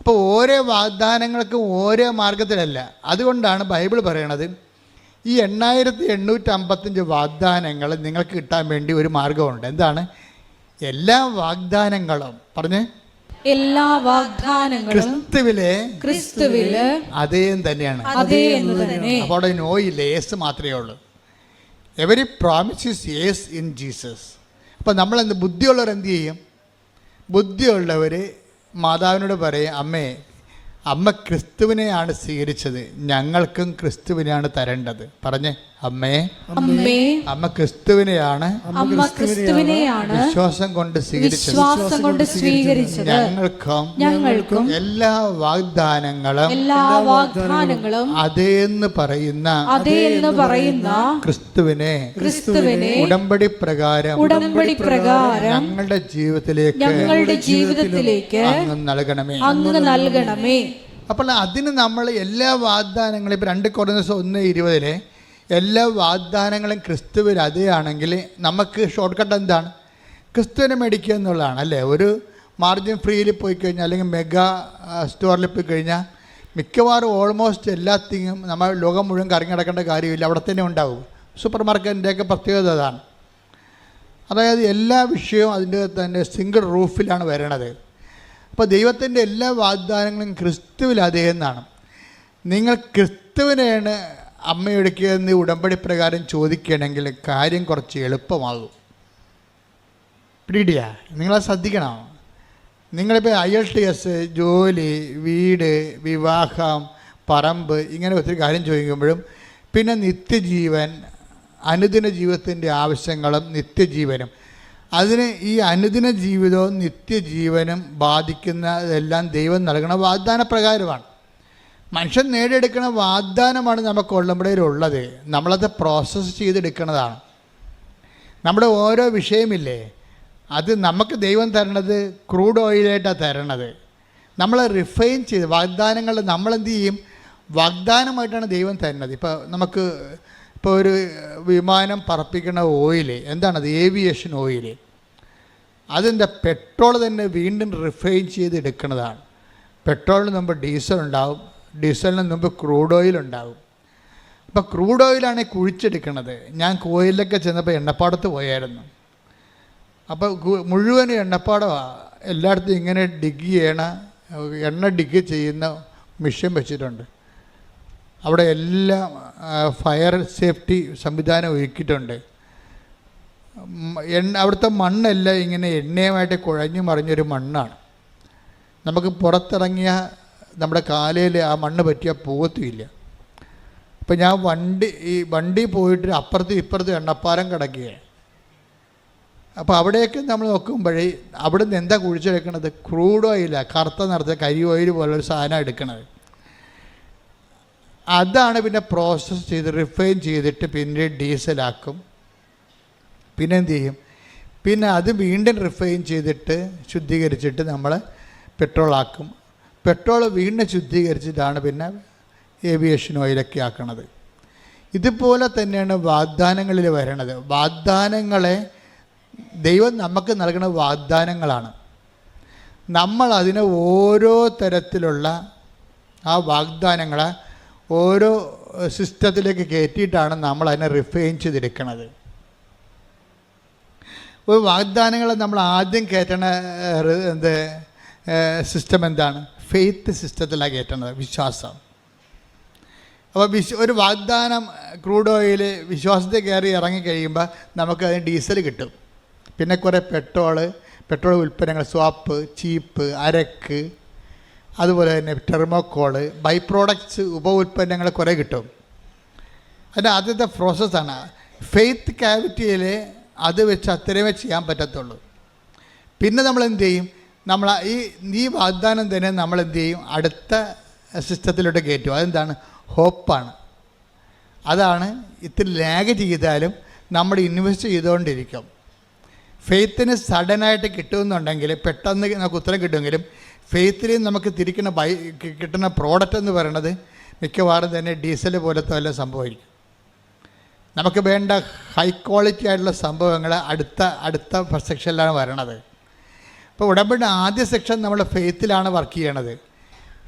അപ്പോൾ ഓരോ വാഗ്ദാനങ്ങൾക്കും ഓരോ മാർഗത്തിലല്ല. അതുകൊണ്ടാണ് ബൈബിൾ പറയണത് ഈ എണ്ണായിരത്തി എണ്ണൂറ്റി അമ്പത്തഞ്ച് വാഗ്ദാനങ്ങൾ നിങ്ങൾക്ക് കിട്ടാൻ വേണ്ടി ഒരു മാർഗമുണ്ട്. എന്താണ്? എല്ലാ വാഗ്ദാനങ്ങളും. പറഞ്ഞ്. എല്ലാ വാഗ്ദാനങ്ങളും ക്രിസ്തുവിലെ ക്രിസ്തുവിൽ അതേം തന്നെയാണ്. അപ്പോൾ നോ ഇല്ല യേസ് മാത്രമേ ഉള്ളൂ. Every promises yes in Jesus അപ്പോൾ നമ്മൾ എന്ത് ബുദ്ധിയുള്ളവർ എന്ത് ചെയ്യും? ബുദ്ധിയുള്ളവർ മാതാവിനോട് പറയും അമ്മേ അമ്മ ക്രിസ്തുവിനെയാണ് സ്വീകരിച്ചത്. ഞങ്ങൾക്കും ക്രിസ്തുവിനെയാണ് തരേണ്ടത്. പറഞ്ഞേ. അമ്മേ അമ്മേ അമ്മ ക്രിസ്തുവിനെയാണ് അമ്മ ക്രിസ്തുവിനെയാണ് വിശ്വാസം കൊണ്ട് സ്വീകരിച്ചത്. വിശ്വാസം കൊണ്ട് സ്വീകരിച്ചത്. ഞങ്ങൾക്കും ഞങ്ങൾക്കും എല്ലാ വാഗ്ദാനങ്ങളും എല്ലാ വാഗ്ദാനങ്ങളും അതേന്ന് പറയുന്ന അതേ എന്ന് പറയുന്ന ക്രിസ്തുവിനെ ക്രിസ്തുവിനെ ഉടമ്പടി പ്രകാരം ഉടമ്പടി പ്രകാരം ഞങ്ങളുടെ ജീവിതത്തിലേക്ക് ഞങ്ങളുടെ ജീവിതത്തിലേക്ക് അങ്ങ് നൽകണമേ. അങ്ങ് നൽകണമേ. അപ്പോൾ അതിന് നമ്മൾ എല്ലാ വാഗ്ദാനങ്ങളും ഇപ്പൊ രണ്ട് കുറഞ്ഞ ദിവസം ഒന്ന് ഇരുപതിലെ എല്ലാ വാഗ്ദാനങ്ങളും ക്രിസ്തുവിൽ അതേയാണെങ്കിൽ നമുക്ക് ഷോർട്ട് കട്ട് എന്താണ്? ക്രിസ്തുവിനെ മേടിക്കുക എന്നുള്ളതാണ് അല്ലേ? ഒരു മാർജിൻ ഫ്രീയിൽ പോയി കഴിഞ്ഞാൽ അല്ലെങ്കിൽ മെഗാ സ്റ്റോറിൽ പോയി കഴിഞ്ഞാൽ മിക്കവാറും ഓൾമോസ്റ്റ് എല്ലാത്തിനും നമ്മൾ ലോകം മുഴുവൻ കറങ്ങി നടക്കേണ്ട കാര്യമില്ല. അവിടെ തന്നെ ഉണ്ടാവും. സൂപ്പർ മാർക്കറ്റിന്റെയൊക്കെ പ്രത്യേകത അതാണ്. അതായത് എല്ലാ വിഷയവും അതിന്റെ തന്നെ സിംഗിൾ റൂഫിലാണ് വരണത്. അപ്പോൾ ദൈവത്തിന്റെ എല്ലാ വാഗ്ദാനങ്ങളും ക്രിസ്തുവിൽ അതേ എന്നാണ്. നിങ്ങൾ ക്രിസ്തുവിനെയാണ് അമ്മയൊടുക്കിയതെന്ന് ഉടമ്പടി പ്രകാരം ചോദിക്കുകയാണെങ്കിൽ കാര്യം കുറച്ച് എളുപ്പമാകും. പിടിയാ നിങ്ങളത് ശ്രദ്ധിക്കണം. നിങ്ങളിപ്പോൾ ഐ എൽ ടി എസ് ജോലി വീട് വിവാഹം പറമ്പ് ഇങ്ങനെ ഒത്തിരി കാര്യം ചോദിക്കുമ്പോഴും പിന്നെ നിത്യജീവൻ അനുദിന ജീവിതത്തിന്റെ ആവശ്യങ്ങളും നിത്യജീവനും. അതിന് ഈ അനുദിന ജീവിതവും നിത്യജീവനും ബാധിക്കുന്നതെല്ലാം ദൈവം നൽകണ വാഗ്ദാന പ്രകാരമാണ് മനുഷ്യൻ നേടിയെടുക്കുന്ന വാഗ്ദാനമാണ് നമുക്ക് ഉള്ളത്. നമ്മളത് പ്രോസസ്സ് ചെയ്തെടുക്കുന്നതാണ്. നമ്മുടെ ഓരോ വിഷയമില്ലേ അത് നമുക്ക് ദൈവം തരണത് ക്രൂഡ് ഓയിലായിട്ടാണ് തരണത്. നമ്മൾ റിഫൈൻ ചെയ്ത് വാഗ്ദാനങ്ങൾ നമ്മളെന്ത് ചെയ്യും? വാഗ്ദാനമായിട്ടാണ് ദൈവം തരുന്നത് ഇപ്പോൾ നമുക്ക് ഇപ്പോൾ ഒരു വിമാനം പറപ്പിക്കുന്ന ഓയിൽ എന്താണത്? ഏവിയേഷൻ ഓയിൽ അതിന്റെ പെട്രോൾ തന്നെ വീണ്ടും റിഫൈൻ ചെയ്ത് എടുക്കുന്നതാണ് പെട്രോളിന് മുമ്പ് ഡീസൽ ഉണ്ടാവും. ഡീസലിന് മുമ്പ് ക്രൂഡ് ഓയിൽ ഉണ്ടാകും അപ്പോൾ ക്രൂഡ് ഓയിലാണ് കുഴിച്ചെടുക്കണത്. ഞാൻ കോയിലൊക്കെ ചെന്നപ്പോൾ എണ്ണപ്പാടത്ത് പോയായിരുന്നു. അപ്പോൾ മുഴുവൻ എണ്ണപ്പാടമാണ് എല്ലായിടത്തും ഇങ്ങനെ ഡിഗ് ചെയ്യണ എണ്ണ ഡിഗ് ചെയ്യുന്ന മിഷൻ വെച്ചിട്ടുണ്ട്. അവിടെ എല്ലാം ഫയർ സേഫ്റ്റി സംവിധാനം ഒരുക്കിയിട്ടുണ്ട്. എണ്ണ അവിടുത്തെ മണ്ണെല്ലാം ഇങ്ങനെ എണ്ണയുമായിട്ട് കുഴഞ്ഞു മറിഞ്ഞൊരു മണ്ണാണ്. നമുക്ക് പുറത്തിറങ്ങിയ നമ്മുടെ കാലയിൽ ആ മണ്ണ് പറ്റിയാൽ പോകത്തുമില്ല. അപ്പം ഞാൻ വണ്ടി ഈ വണ്ടി പോയിട്ട് അപ്പുറത്തും ഇപ്പുറത്തും എണ്ണപ്പാലം കിടക്കുകയാണ്. അപ്പോൾ അവിടെയൊക്കെ നമ്മൾ നോക്കുമ്പോഴേ അവിടെ നിന്ന് എന്താ കുഴിച്ചെടുക്കണത്? ക്രൂഡ് ഓയിലാണ് കറുത്ത നിറച്ച കരി ഓയിൽ പോലൊരു സാധനം എടുക്കണത്. അതാണ് പിന്നെ പ്രോസസ്സ് ചെയ്ത് റിഫൈൻ ചെയ്തിട്ട് പിന്നെ ഡീസലാക്കും പിന്നെ എന്ത് ചെയ്യും? പിന്നെ അത് വീണ്ടും റിഫൈൻ ചെയ്തിട്ട് ശുദ്ധീകരിച്ചിട്ട് നമ്മൾ പെട്രോളാക്കും പെട്രോൾ വീണ്ടും ശുദ്ധീകരിച്ചിട്ടാണ് പിന്നെ ഏവിയേഷൻ ഓയിലൊക്കെ ആക്കണത്. ഇതുപോലെ തന്നെയാണ് വാഗ്ദാനങ്ങളിൽ വരണത്. വാഗ്ദാനങ്ങളെ ദൈവം നമുക്ക് നൽകുന്ന വാഗ്ദാനങ്ങളാണ്. നമ്മൾ അതിനെ ഓരോ തരത്തിലുള്ള ആ വാഗ്ദാനങ്ങളെ ഓരോ സിസ്റ്റത്തിലേക്ക് കയറ്റിയിട്ടാണ് നമ്മൾ അതിനെ റിഫൈൻ ചെയ്തെടുക്കുന്നത് ഒരു വാഗ്ദാനങ്ങളെ നമ്മൾ ആദ്യം കയറ്റണ എന്ത് സിസ്റ്റം എന്താണ്? ഫെയ്ത്ത് സിസ്റ്റത്തിലാണ് കയറ്റേണ്ടത് വിശ്വാസം. അപ്പോൾ വിശ്വ ഒരു വാഗ്ദാനം ക്രൂഡ് ഓയിൽ വിശ്വാസത്തിൽ കയറി ഇറങ്ങിക്കഴിയുമ്പോൾ നമുക്ക് അതിന് ഡീസൽ കിട്ടും. പിന്നെ കുറേ പെട്രോൾ പെട്രോൾ ഉൽപ്പന്നങ്ങൾ സ്വാപ്പ് ചീപ്പ് അരക്ക് അതുപോലെ തന്നെ ടെർമോക്കോൾ ബൈ പ്രോഡക്റ്റ്സ് ഉപ ഉൽപ്പന്നങ്ങൾ കുറേ കിട്ടും. അതിന്റെ ആദ്യത്തെ പ്രോസസ്സാണ് ഫെയ്ത്ത് ക്യാവിറ്റിയിൽ അത് വെച്ച് അത്രയുമേ ചെയ്യാൻ പറ്റത്തുള്ളൂ. പിന്നെ നമ്മൾ എന്ത് ചെയ്യും? നമ്മൾ ഈ ഈ വാഗ്ദാനം തന്നെ നമ്മൾ എന്ത് ചെയ്യും? അടുത്ത സിസ്റ്റത്തിലോട്ട് കയറ്റും. അതെന്താണ്? ഹോപ്പാണ്. അതാണ് ഇത്തിരി ലാഗ് ചെയ്താലും നമ്മൾ ഇൻവെസ്റ്റ് ചെയ്തുകൊണ്ടിരിക്കും. ഫെയ്ത്തിന് സഡനായിട്ട് കിട്ടുമെന്നുണ്ടെങ്കിൽ പെട്ടെന്ന് നമുക്ക് ഉത്തരം കിട്ടുമെങ്കിലും ഫെയ്ത്തിൽ നമുക്ക് തിരിക്കുന്ന ബൈ കിട്ടുന്ന പ്രോഡക്റ്റ് എന്ന് പറയുന്നത് മിക്കവാറും തന്നെ ഡീസൽ പോലത്തെ വല്ല സംഭവമായിരിക്കും. നമുക്ക് വേണ്ട ഹൈ ക്വാളിറ്റി ആയിട്ടുള്ള സംഭവങ്ങൾ അടുത്ത അടുത്ത സെക്ഷനിലാണ് വരണത്. ഇപ്പോൾ ഉടമ്പടി ആദ്യ സെക്ഷൻ നമ്മൾ ഫെയ്ത്തിലാണ് വർക്ക് ചെയ്യണത്.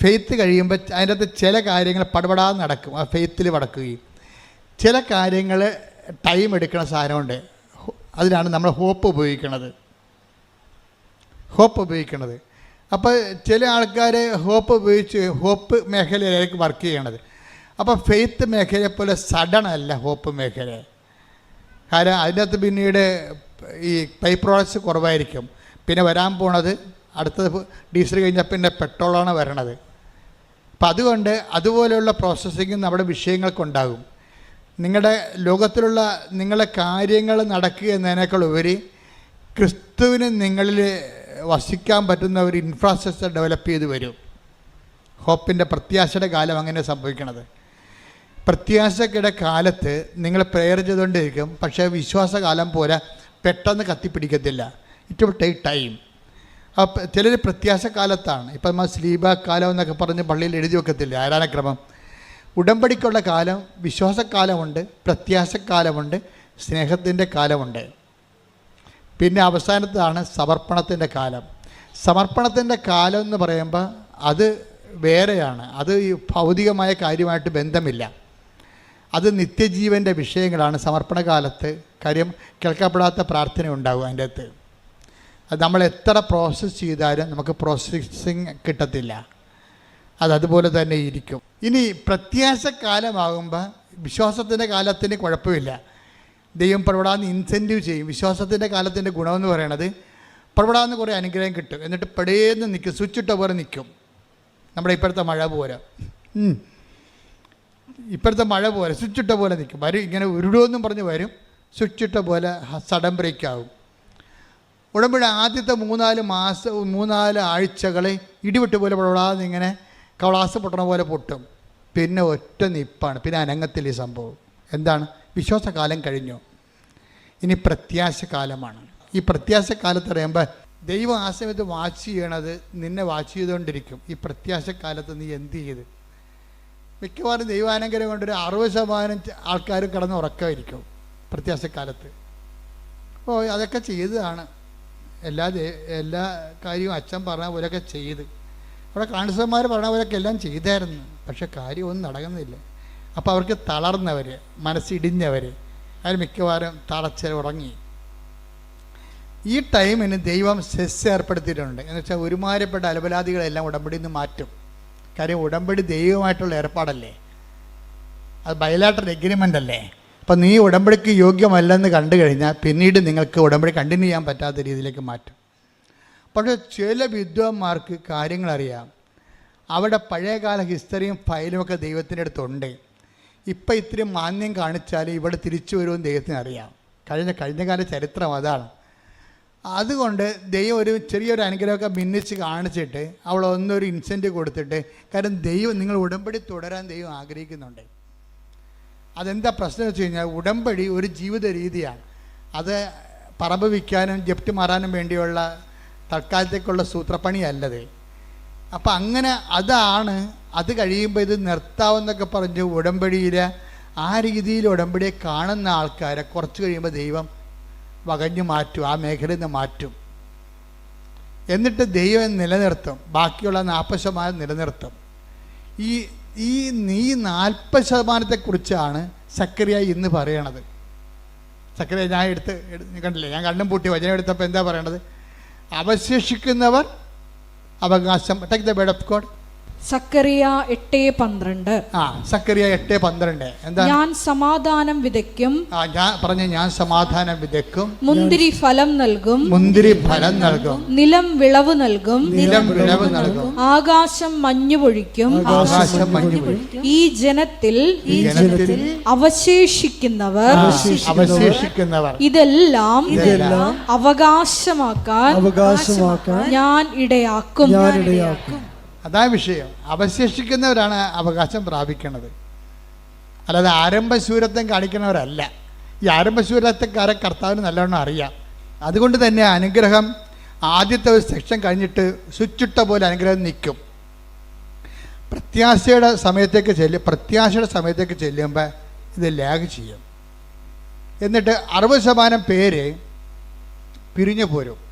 ഫെയ്ത്ത് കഴിയുമ്പോൾ അതിന്റെ അകത്ത് ചില കാര്യങ്ങൾ പടപടാതെ നടക്കും. ആ ഫെയ്ത്തിൽ വടക്കുകയും. ചില കാര്യങ്ങൾ ടൈം എടുക്കുന്ന സാധനമുണ്ട്. അതിനാണ് നമ്മൾ ഹോപ്പ് ഉപയോഗിക്കുന്നത് ഹോപ്പ് ഉപയോഗിക്കുന്നത് അപ്പോൾ ചില ആൾക്കാർ ഹോപ്പ് ഉപയോഗിച്ച് ഹോപ്പ് മേഖലയിലേക്ക് വർക്ക് ചെയ്യണത്. അപ്പോൾ ഫെയ്ത്ത് മേഖലയെ പോലെ സഡൻ അല്ല ഹോപ്പ് മേഖല. കാരണം അതിനകത്ത് പിന്നീട് ഈ പൈ കുറവായിരിക്കും. പിന്നെ വരാൻ പോണത് അടുത്തത് ഡീസൽ കഴിഞ്ഞാൽ പിന്നെ പെട്രോളാണ് വരണത്. അപ്പം അതുകൊണ്ട് അതുപോലെയുള്ള പ്രോസസ്സിങ് നമ്മുടെ വിഷയങ്ങൾക്കുണ്ടാകും. നിങ്ങളുടെ ലോകത്തിലുള്ള നിങ്ങളുടെ കാര്യങ്ങൾ നടക്കുക എന്നതിനേക്കാൾ ഉപരി ക്രിസ്തുവിന് നിങ്ങളിൽ വസിക്കാൻ പറ്റുന്ന ഒരു ഇൻഫ്രാസ്ട്രക്ചർ ഡെവലപ്പ് ചെയ്ത് വരും. ഹോപ്പിന്റെ പ്രത്യാശയുടെ കാലം അങ്ങനെ സംഭവിക്കണത്. പ്രത്യാശയുടെ കാലത്ത് നിങ്ങൾ പ്രെയർ ചെയ്തുകൊണ്ടിരിക്കും പക്ഷേ വിശ്വാസകാലം പോലെ പെട്ടെന്ന് കത്തിപ്പിടിക്കത്തില്ല. ഇറ്റ് വിൽ ടേക്ക് ടൈം അപ്പം ചിലർ പ്രത്യാശ കാലത്താണ്. ഇപ്പം നമ്മൾ സ്ലീബ കാലം എന്നൊക്കെ പറഞ്ഞ് പള്ളിയിൽ എഴുതി വെക്കത്തില്ല? ആരാനക്രമം ഉടമ്പടിക്കുള്ള കാലം വിശ്വാസക്കാലമുണ്ട് പ്രത്യാശക്കാലമുണ്ട് സ്നേഹത്തിന്റെ കാലമുണ്ട്. പിന്നെ അവസാനത്താണ് സമർപ്പണത്തിന്റെ കാലം. സമർപ്പണത്തിന്റെ കാലം എന്ന് പറയുമ്പോൾ അത് വേറെയാണ്. അത് ഈ ഭൗതികമായ കാര്യമായിട്ട് ബന്ധമില്ല. അത് നിത്യജീവന്റെ വിഷയങ്ങളാണ് സമർപ്പണകാലത്ത് കാര്യം കേൾക്കപ്പെടാത്ത പ്രാർത്ഥന ഉണ്ടാകും അതിന്റെ അകത്ത്. അത് നമ്മൾ എത്ര പ്രോസസ്സ് ചെയ്താലും നമുക്ക് പ്രോസസ്സിങ് കിട്ടത്തില്ല. അത് അതുപോലെ തന്നെ ഇരിക്കും. ഇനി പ്രത്യാശ കാലമാകുമ്പോൾ വിശ്വാസത്തിന്റെ കാലത്തിന് കുഴപ്പമില്ല. ദൈവം പ്രവിടാന്ന് ഇൻസെന്റീവ് ചെയ്യും. വിശ്വാസത്തിന്റെ കാലത്തിന്റെ ഗുണമെന്ന് പറയണത് പ്രവിടാന്ന് കുറേ അനുഗ്രഹം കിട്ടും. എന്നിട്ട് പെടേന്ന് നിൽക്കും സ്വിച്ചിട്ട പോലെ നിൽക്കും നമ്മുടെ ഇപ്പോഴത്തെ മഴ ഉം. ഇപ്പോഴത്തെ മഴ പോലെ. സ്വിച്ചിട്ട പോലെ നിൽക്കും വരും. ഇങ്ങനെ ഉരുടുമെന്നും പറഞ്ഞ് വരും. സ്വിച്ചിട്ട പോലെ സഡൻ ബ്രേക്ക് ആകും ഉടമ്പടി ആദ്യത്തെ മൂന്നാൽ മാസം മൂന്നാൽ ആഴ്ചകളെ ഇടിവിട്ട് പോലെ പൊടാതെ ഇങ്ങനെ കവളാസ് പൊട്ടണ പോലെ പൊട്ടും. പിന്നെ ഒറ്റ നിപ്പാണ്. പിന്നെ അനങ്ങത്തിൽ ഈ സംഭവം. എന്താണ്? വിശ്വാസകാലം കഴിഞ്ഞു. ഇനി പ്രത്യാശ കാലമാണ്. ഈ പ്രത്യാശ കാലത്ത് അറിയുമ്പോൾ ദൈവം ആ സമയത്ത് വാച്ച് ചെയ്യണത് നിന്നെ വാച്ച് ചെയ്തുകൊണ്ടിരിക്കും. ഈ പ്രത്യാശ കാലത്ത് നീ എന്ത് ചെയ്ത്? മിക്കവാറും ദൈവാനുഗ്രഹം കൊണ്ട് ഒരു അറുപത് ശതമാനം ആൾക്കാരും കിടന്ന് ഉറക്കമായിരിക്കും പ്രത്യാശക്കാലത്ത് അപ്പോൾ അതൊക്കെ ചെയ്തതാണ്. എല്ലാ എല്ലാ കാര്യവും അച്ഛൻ പറഞ്ഞ പോലെയൊക്കെ ചെയ്ത്. അവിടെ കാണിസന്മാർ പറഞ്ഞ പോലെയൊക്കെ എല്ലാം ചെയ്തായിരുന്നു. പക്ഷെ കാര്യമൊന്നും നടക്കുന്നില്ല. അപ്പോൾ അവർക്ക് തളർന്നവർ മനസ്സിടിഞ്ഞവർ അവർ മിക്കവാറും തളച്ച ഉറങ്ങി. ഈ ടൈമിന് ദൈവം സെസ് ഏർപ്പെടുത്തിയിട്ടുണ്ട്. എന്ന് വെച്ചാൽ ഒരുമാരപ്പെട്ട അലപലാദികളെല്ലാം ഉടമ്പടിയിൽ നിന്ന് മാറ്റും. കാര്യം ഉടമ്പടി ദൈവമായിട്ടുള്ള ഏർപ്പാടല്ലേ? അത് ബയലാട്ടർ എഗ്രിമെന്റ് അല്ലേ? അപ്പം നീ ഉടമ്പടിക്ക് യോഗ്യമല്ലെന്ന് കണ്ടു കഴിഞ്ഞാൽ പിന്നീട് നിങ്ങൾക്ക് ഉടമ്പടി കണ്ടിന്യൂ ചെയ്യാൻ പറ്റാത്ത രീതിയിലേക്ക് മാറ്റും. പക്ഷേ ചില വിദ്വാന്മാർക്ക് കാര്യങ്ങളറിയാം. അവിടെ പഴയകാല ഹിസ്റ്ററിയും ഫയലും ഒക്കെ ദൈവത്തിന്റെ അടുത്തുണ്ട്. ഇപ്പം ഇത്തിരി മാന്യം കാണിച്ചാൽ ഇവിടെ തിരിച്ചു വരുമെന്ന് ദൈവത്തിന് അറിയാം. കഴിഞ്ഞ കഴിഞ്ഞ കാല ചരിത്രം അതാണ്. അതുകൊണ്ട് ദൈവം ഒരു ചെറിയൊരു അനുഗ്രഹമൊക്കെ ഭിന്നിച്ച് കാണിച്ചിട്ട് അവൾ ഒന്നൊരു ഇൻസെന്റീവ് കൊടുത്തിട്ട് കാരണം ദൈവം നിങ്ങൾ ഉടമ്പടി തുടരാൻ ദൈവം ആഗ്രഹിക്കുന്നുണ്ട്. അതെന്താ പ്രശ്നം വെച്ച് കഴിഞ്ഞാൽ ഉടമ്പടി ഒരു ജീവിത രീതിയാണ്. അത് പറമ്പ് വിൽക്കാനും ജപ്തി മാറാനും വേണ്ടിയുള്ള തൽക്കാലത്തേക്കുള്ള സൂത്രപ്പണിയല്ലത്. അപ്പം അങ്ങനെ അതാണ് അത് കഴിയുമ്പോൾ ഇത് നിർത്താവെന്നൊക്കെ പറഞ്ഞ് ഉടമ്പടിയിൽ ആ രീതിയിൽ ഉടമ്പടിയെ കാണുന്ന ആൾക്കാരെ കുറച്ച് കഴിയുമ്പോൾ ദൈവം വകഞ്ഞു മാറ്റും ആ മേഖലയിൽ നിന്ന് മാറ്റും. എന്നിട്ട് ദൈവം നിലനിർത്തും. ബാക്കിയുള്ള നാൽപ്പത് ശതമാനം നിലനിർത്തും. ഈ ഈ നീ നാൽപ്പത് ശതമാനത്തെക്കുറിച്ചാണ് സക്കറിയ ഇന്ന് പറയണത്. സക്കറിയ ഞാൻ എടുത്ത് എടു- കണ്ടില്ലേ? ഞാൻ കണ്ണും പൂട്ടി വചനം എടുത്തപ്പോൾ എന്താ പറയണത്? അവശേഷിക്കുന്നവർ അവകാശം take the bird of God Zechariah എട്ട് പന്ത്രണ്ട്. ആ സക്കറിയ എട്ട് പന്ത്രണ്ട്. എന്താ? ഞാൻ സമാധാനം വിതയ്ക്കും. ആ ഞാൻ പറഞ്ഞ ഞാൻ സമാധാനം വിതയ്ക്കും. മുന്തിരി ഫലം നൽകും. മുന്തിരി ഫലം നൽകും. നിലം വിളവ് നൽകും. നിലം വിളവ് നൽകും. ആകാശം മഞ്ഞു പൊഴിക്കും. ആകാശം മഞ്ഞു പൊഴിക്കും. ഈ ജനത്തിൽ ഈ ജനത്തിൽ അവശേഷിക്കുന്നവർ അവശേഷിക്കുന്നവർ. ഇതെല്ലാം ഇതെല്ലാം അവകാശമാക്കാൻ അവകാശമാക്കാൻ ഞാൻ ഇടയാക്കും. ഞാനിടയാക്കും അതാ വിഷയം. അവശേഷിക്കുന്നവരാണ് അവകാശം പ്രാപിക്കുന്നത് അല്ലാതെ ആരംഭശൂരത്വം കാണിക്കുന്നവരല്ല. ഈ ആരംഭശൂരത്വക്കാരെ കർത്താവിന് നല്ലവണ്ണം അറിയാം. അതുകൊണ്ട് തന്നെ അനുഗ്രഹം ആദ്യത്തെ ഒരു സെക്ഷൻ കഴിഞ്ഞിട്ട് സ്വിച്ചിട്ട പോലെ അനുഗ്രഹം നിൽക്കും. പ്രത്യാശയുടെ സമയത്തേക്ക് ചെല്ലും പ്രത്യാശയുടെ സമയത്തേക്ക് ചെല്ലുമ്പോൾ ഇത് ലാഗ് ചെയ്യും. എന്നിട്ട് അറുപത് ശതമാനം പേര് പിരിഞ്ഞു പോരും.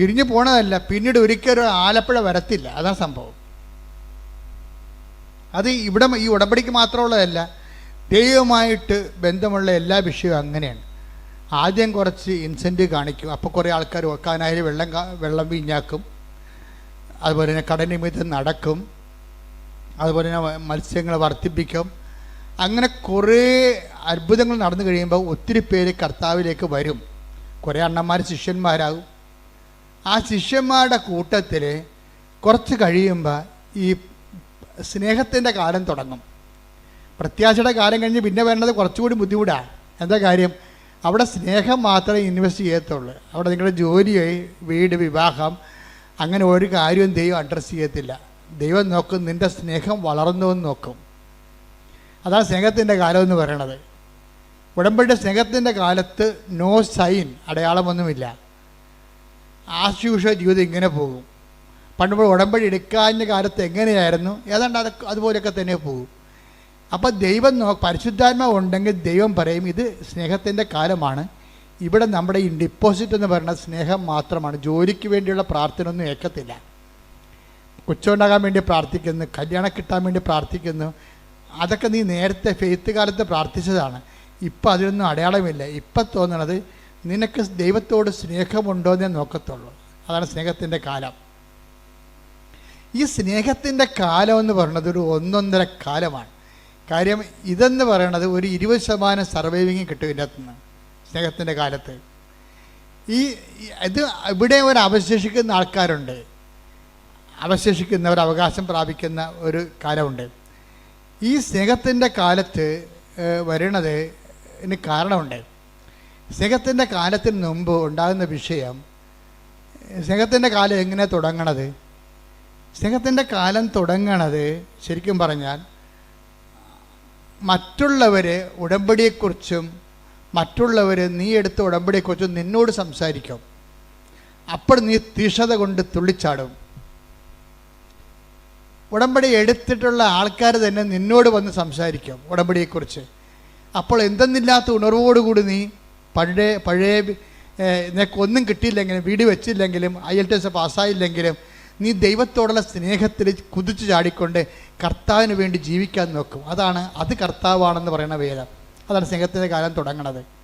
പിരിഞ്ഞു പോണതല്ല പിന്നീട് ഒരിക്കലും ആലപ്പുഴ വരത്തില്ല. അതാ സംഭവം. അത് ഇവിടെ ഈ ഉടമ്പടിക്ക് മാത്രമുള്ളതല്ല ദൈവമായിട്ട് ബന്ധമുള്ള എല്ലാ വിഷയവും അങ്ങനെയാണ്. ആദ്യം കുറച്ച് ഇൻസെന്റീവ് കാണിക്കും. അപ്പോൾ കുറേ ആൾക്കാർ ഒക്കാനായി വെള്ളം വെള്ളം വീഞ്ഞാക്കും. അതുപോലെ തന്നെ കടനിമിത്തം നടക്കും. അതുപോലെ തന്നെ മത്സ്യങ്ങൾ വർദ്ധിപ്പിക്കും. അങ്ങനെ കുറേ അത്ഭുതങ്ങൾ നടന്നു കഴിയുമ്പോൾ ഒത്തിരി പേര് കർത്താവിലേക്ക് വരും. കുറേ അണ്ണന്മാർ ശിഷ്യന്മാരാകും. ആ ശിഷ്യന്മാരുടെ കൂട്ടത്തിൽ കുറച്ച് കഴിയുമ്പോൾ ഈ സ്നേഹത്തിന്റെ കാലം തുടങ്ങും. പ്രത്യാശയുടെ കാലം കഴിഞ്ഞ് പിന്നെ വരേണ്ടത് കുറച്ചുകൂടി ബുദ്ധിമുട്ടാണ് എന്താ കാര്യം? അവിടെ സ്നേഹം മാത്രമേ ഇൻവെസ്റ്റ് ചെയ്യത്തുള്ളൂ. അവിടെ നിങ്ങളുടെ ജോലിയായി വീട് വിവാഹം അങ്ങനെ ഒരു കാര്യവും ദൈവം അഡ്രസ്സ് ചെയ്യത്തില്ല. ദൈവം നോക്കും നിന്റെ സ്നേഹം വളർന്നു എന്ന് നോക്കും. അതാണ് സ്നേഹത്തിന്റെ കാലം എന്ന് പറയണത്. ഉടമ്പടിയുടെ സ്നേഹത്തിന്റെ കാലത്ത് നോ സൈൻ അടയാളമൊന്നുമില്ല ആശുഷ ജീവിതം ഇങ്ങനെ പോകും. പണ്ട് ഉടമ്പടി എടുക്കാഞ്ഞ കാലത്ത് എങ്ങനെയായിരുന്നു? ഏതാണ്ട് അത് അതുപോലെയൊക്കെ തന്നെ പോകും. അപ്പം ദൈവം നോ പരിശുദ്ധാത്മാവ് ഉണ്ടെങ്കിൽ ദൈവം പറയും ഇത് സ്നേഹത്തിന്റെ കാലമാണ്. ഇവിടെ നമ്മുടെ ഈ ഡിപ്പോസിറ്റ് എന്ന് പറയുന്ന സ്നേഹം മാത്രമാണ്. ജോലിക്ക് വേണ്ടിയുള്ള പ്രാർത്ഥന ഒന്നും ഏക്കത്തില്ല കൊച്ചുണ്ടാകാൻ വേണ്ടി പ്രാർത്ഥിക്കുന്നു കല്യാണം കിട്ടാൻ വേണ്ടി പ്രാർത്ഥിക്കുന്നു. അതൊക്കെ നീ നേരത്തെ ഫെയ്ത്ത് കാലത്ത് പ്രാർത്ഥിച്ചതാണ്. ഇപ്പം അതിനൊന്നും അടയാളമില്ല. ഇപ്പം തോന്നണത് നിനക്ക് ദൈവത്തോട് സ്നേഹമുണ്ടോ എന്ന് നോക്കത്തുള്ളൂ. അതാണ് സ്നേഹത്തിന്റെ കാലം. ഈ സ്നേഹത്തിന്റെ കാലം എന്ന് പറയുന്നത് ഒരു ഒന്നൊന്നര കാലമാണ്. കാര്യം ഇതെന്ന് പറയുന്നത് ഒരു ഇരുപത് ശതമാനം സർവൈവിങ് കിട്ടും ഇതിനകത്ത് നിന്ന് സ്നേഹത്തിന്റെ കാലത്ത്. ഈ ഇത് ഇവിടെ ഒരു അവശേഷിക്കുന്ന ആൾക്കാരുണ്ട്. അവശേഷിക്കുന്നവർ അവകാശം പ്രാപിക്കുന്ന ഒരു കാലമുണ്ട്. ഈ സ്നേഹത്തിന്റെ കാലത്ത് വരണത് കാരണമുണ്ട്. സ്നേഹത്തിന്റെ കാലത്തിന് മുമ്പ് ഉണ്ടാകുന്ന വിഷയം സ്നേഹത്തിന്റെ കാലം എങ്ങനെ തുടങ്ങണത്? സ്നേഹത്തിന്റെ കാലം തുടങ്ങണത് ശരിക്കും പറഞ്ഞാൽ മറ്റുള്ളവർ ഉടമ്പടിയെക്കുറിച്ചും മറ്റുള്ളവർ നീ എടുത്ത ഉടമ്പടിയെക്കുറിച്ചും നിന്നോട് സംസാരിക്കും. അപ്പോൾ നീ തീക്ഷത കൊണ്ട് തുള്ളിച്ചാടും. ഉടമ്പടി എടുത്തിട്ടുള്ള ആൾക്കാർ തന്നെ നിന്നോട് വന്ന് സംസാരിക്കും ഉടമ്പടിയെക്കുറിച്ച്. അപ്പോൾ എന്തെന്നില്ലാത്ത ഉണർവോടുകൂടി നീ പഴയ പഴയ നിനക്ക് നിനക്കൊന്നും കിട്ടിയില്ലെങ്കിലും വീട് വെച്ചില്ലെങ്കിലും ഐ എൽ ടി എസ് പാസ്സായില്ലെങ്കിലും നീ ദൈവത്തോടുള്ള സ്നേഹത്തിൽ കുതിച്ചു ചാടിക്കൊണ്ട് കർത്താവിന് വേണ്ടി ജീവിക്കാൻ നോക്കും. അതാണ് അത് കർത്താവാണെന്ന് പറയുന്ന വേദം. അതാണ് സ്നേഹത്തിന്റെ കാലം തുടങ്ങണത്.